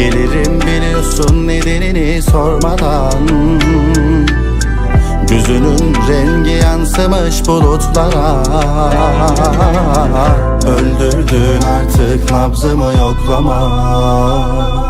Gelirim biliyorsun nedenini sormadan. Gözünün rengi yansımış bulutlara. Öldürdün artık nabzımı yoklama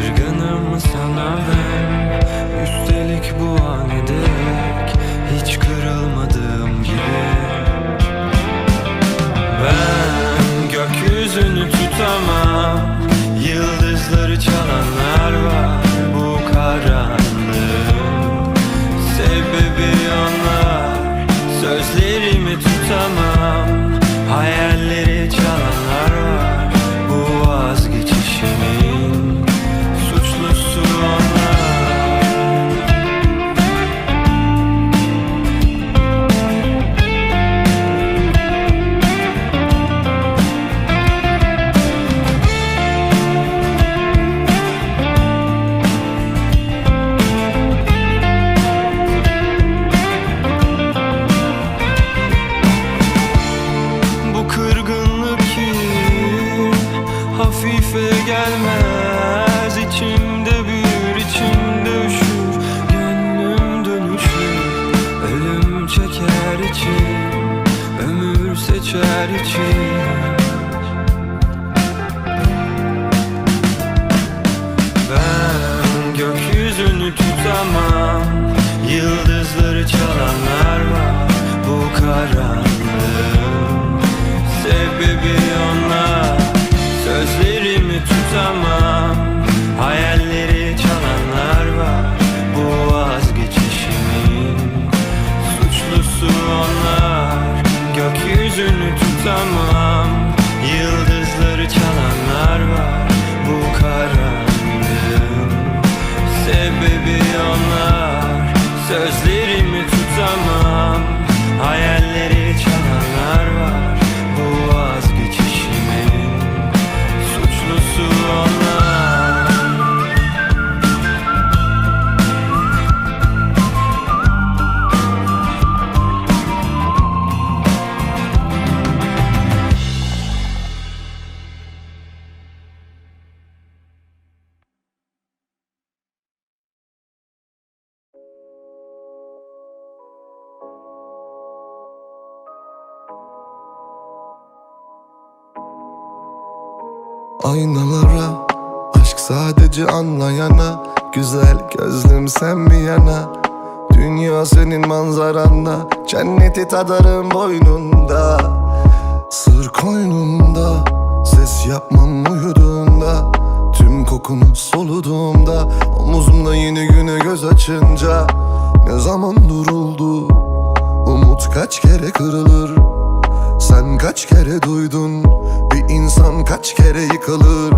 Kırgınım sana ben. Üstelik bu an dek Hiç kırılmadığım gibi. Ben gökyüzünü tutamam Yıldızları çalanlar karanlığın Sebebi anlayana Güzel gözlüm sen bir yana. Dünya senin manzaranda Cenneti tadarım boynunda. Sır koynunda Ses yapmam uyuduğunda Tüm kokunu soluduğumda Omuzumda yeni güne göz açınca. Ne zaman duruldu? Umut kaç kere kırılır sen kaç kere duydun? Bir insan kaç kere yıkılır?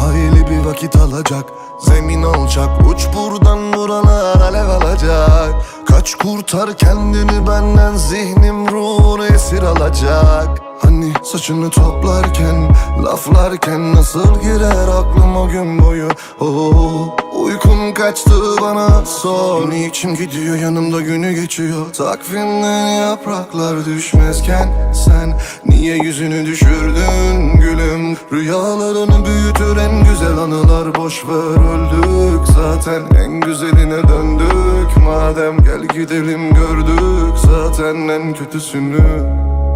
Hayli bir vakit alacak Zemin alçak. Uç buradan buralar alev alacak. Kaç kurtar kendini benden Zihnim ruhunu esir alacak Hani saçını toplarken Laflarken nasıl girer aklım o gün boyu? Oh, Uykum kaçtı bana. Sor Niçin gidiyor yanımda günü geçiyor. Takvimden yapraklar düşmezken Sen niye yüzünü düşürdün gülüm? Rüyalarını büyütür en güzel anılar Boş ver öldük. Zaten en güzeline döndük. Madem gel gidelim gördük. Zaten en kötüsünü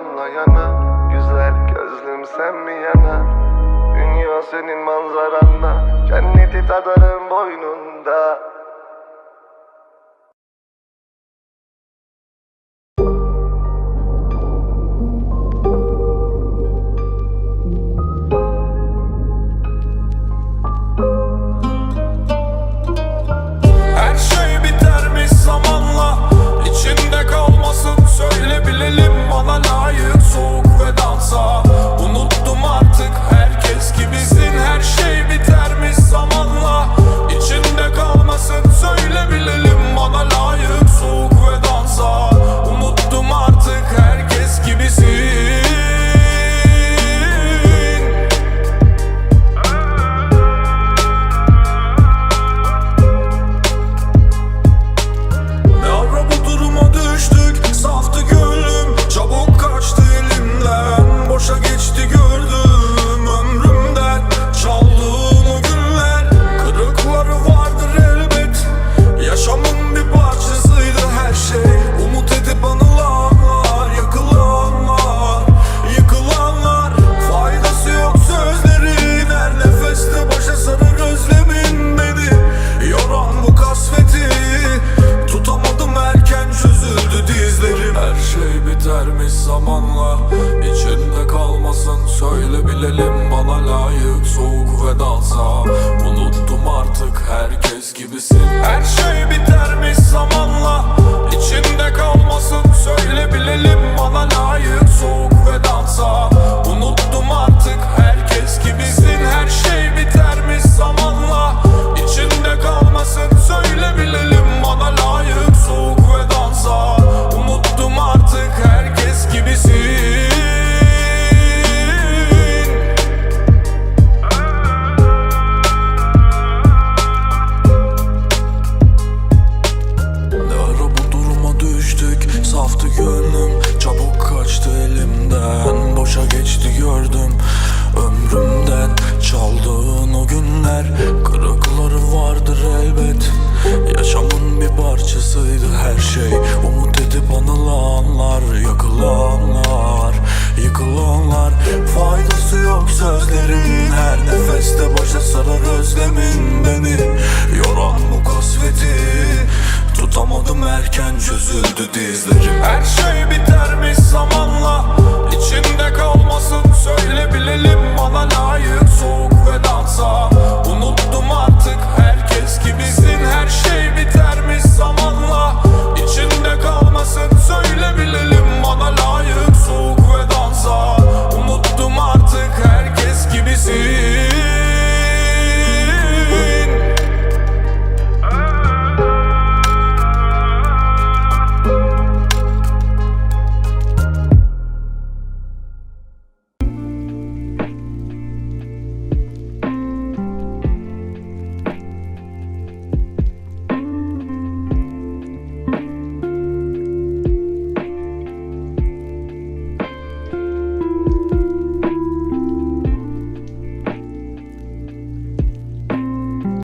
sadece anlayana Güzel gözlüm sen mi yana? Dünya senin manzaranda Cenneti tadarım boynunda demin beni Yoran bu kasveti. Tutamadım erken çözüldü dizlerim. Her şey bitermiş zamanla? İçinde kalmasın söyle bilelim Bana layık soğuk vedansa Unuttum artık